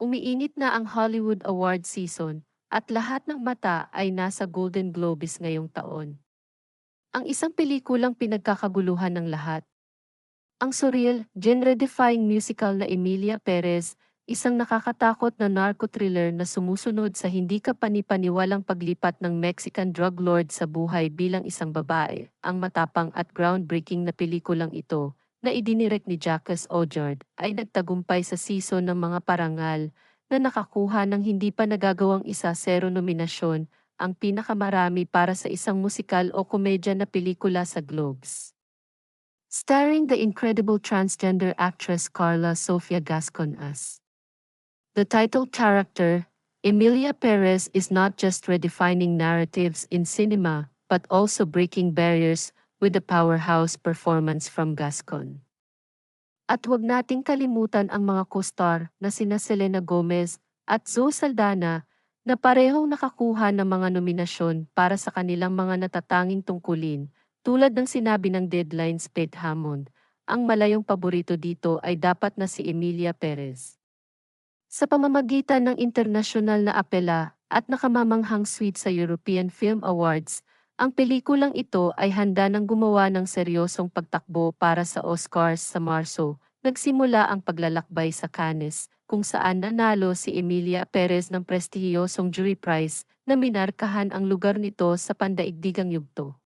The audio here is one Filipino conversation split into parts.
Umiinit na ang Hollywood Award season at lahat ng mata ay nasa Golden Globes ngayong taon. Ang isang pelikulang pinagkakaguluhan ng lahat. Ang surreal, genre-defying musical na Emilia Perez, isang nakakatakot na narco-thriller na sumusunod sa hindi kapanipaniwalang paglipat ng Mexican drug lord sa buhay bilang isang babae. Ang matapang at groundbreaking na pelikulang ito, na idinirect ni Jacques Ojard, ay nagtagumpay sa season ng mga parangal na nakakuha ng hindi pa nagagawang isa zero nominasyon, ang pinakamarami para sa isang musikal o komedya na pelikula sa Globes. Starring the incredible transgender actress Carla Sofia Gascon as the title character, Emilia Perez is not just redefining narratives in cinema, but also breaking barriers with the powerhouse performance from Gascon. At huwag nating kalimutan ang mga co-star na sina Selena Gomez at Zoe Saldana na parehong nakakuha ng mga nominasyon para sa kanilang mga natatanging tungkulin. Tulad ng sinabi ng Deadlines Pete Hammond, ang malayong paborito dito ay dapat na si Emilia Perez. Sa pamamagitan ng internasyonal na apela at nakamamanghang suite sa European Film Awards, ang pelikulang ito ay handa ng gumawa ng seryosong pagtakbo para sa Oscars sa Marso. Nagsimula ang paglalakbay sa Cannes, kung saan nanalo si Emilia Perez ng prestihiyosong jury prize na minarkahan ang lugar nito sa pandaigdigang yugto.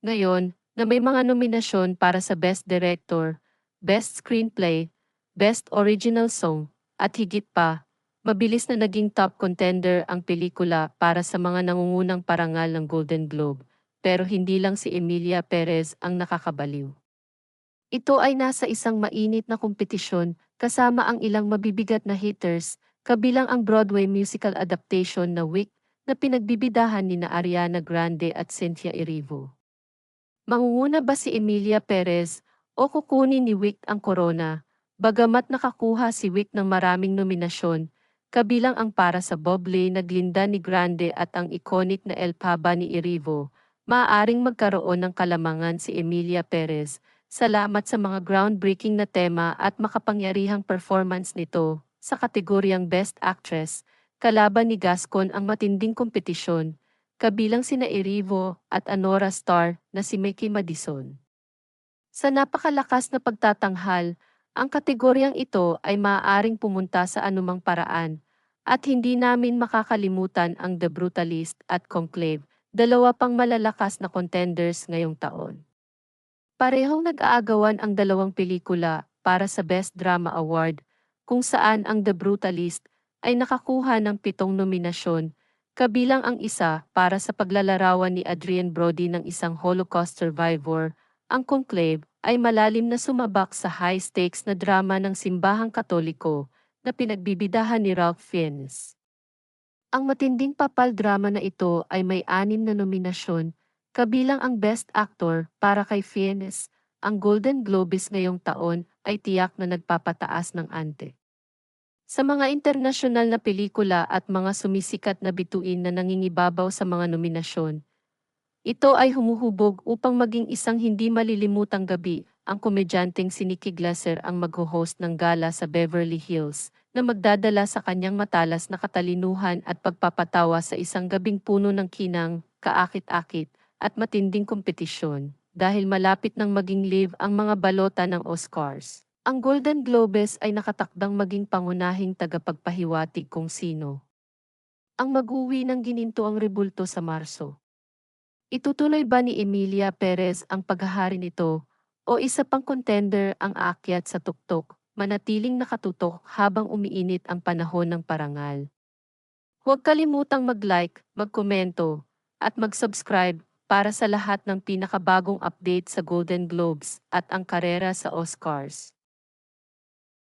Ngayon, na may mga nominasyon para sa Best Director, Best Screenplay, Best Original Song, at higit pa, Mabilis na naging top contender ang pelikula para sa mga nangungunang parangal ng Golden Globe, pero hindi lang si Emilia Perez ang nakakabaliw. Ito ay nasa isang mainit na kompetisyon kasama ang ilang mabibigat na hitters, kabilang ang Broadway musical adaptation na Wick na pinagbibidahan ni na Ariana Grande at Cynthia Erivo. Mangunguna ba si Emilia Perez o kukunin ni Wick ang corona? Bagamat nakakuha si Wick ng maraming nominasyon, kabilang ang para sa Bobley na glinda ni Grande at ang iconic na El Paba ni Irivo, maaaring magkaroon ng kalamangan si Emilia Perez, salamat sa mga groundbreaking na tema at makapangyarihang performance nito sa kategoryang Best Actress, kalaban ni Gascon ang matinding kompetisyon, kabilang sina Irivo at Anora Star na si Mickey Madison. Sa napakalakas na pagtatanghal, ang kategoryang ito ay maaaring pumunta sa anumang paraan, at hindi namin makakalimutan ang The Brutalist at Conclave, dalawa pang malalakas na contenders ngayong taon. Parehong nag-aagawan ang dalawang pelikula para sa Best Drama Award, kung saan ang The Brutalist ay nakakuha ng pitong nominasyon, kabilang ang isa para sa paglalarawan ni Adrian Brody ng isang Holocaust survivor, ang Conclave ay malalim na sumabak sa high-stakes na drama ng simbahang katoliko na pinagbibidahan ni Ralph Fiennes. Ang matinding papal drama na ito ay may anim na nominasyon, kabilang ang Best Actor para kay Fiennes. Ang Golden Globes ngayong taon ay tiyak na nagpapataas ng ante. Sa mga internasyonal na pelikula at mga sumisikat na bituin na nangingibabaw sa mga nominasyon, ito ay humuhubog upang maging isang hindi malilimutang gabi. Ang komedyanteng si Nikki Glaser ang mag-host ng gala sa Beverly Hills na magdadala sa kanyang matalas na katalinuhan at pagpapatawa sa isang gabing puno ng kinang, kaakit-akit, at matinding kompetisyon dahil malapit nang maging live ang mga balota ng Oscars. Ang Golden Globes ay nakatakdang maging pangunahing tagapagpahiwatig kung sino. Ang mag-uwi ng gininto ang rebulto sa Marso. Itutuloy ba ni Emilia Perez ang paghahari nito o isa pang contender ang aakyat sa tuktok, manatiling nakatutok habang umiinit ang panahon ng parangal? Huwag kalimutang mag-like, magkomento, at mag-subscribe para sa lahat ng pinakabagong update sa Golden Globes at ang karera sa Oscars.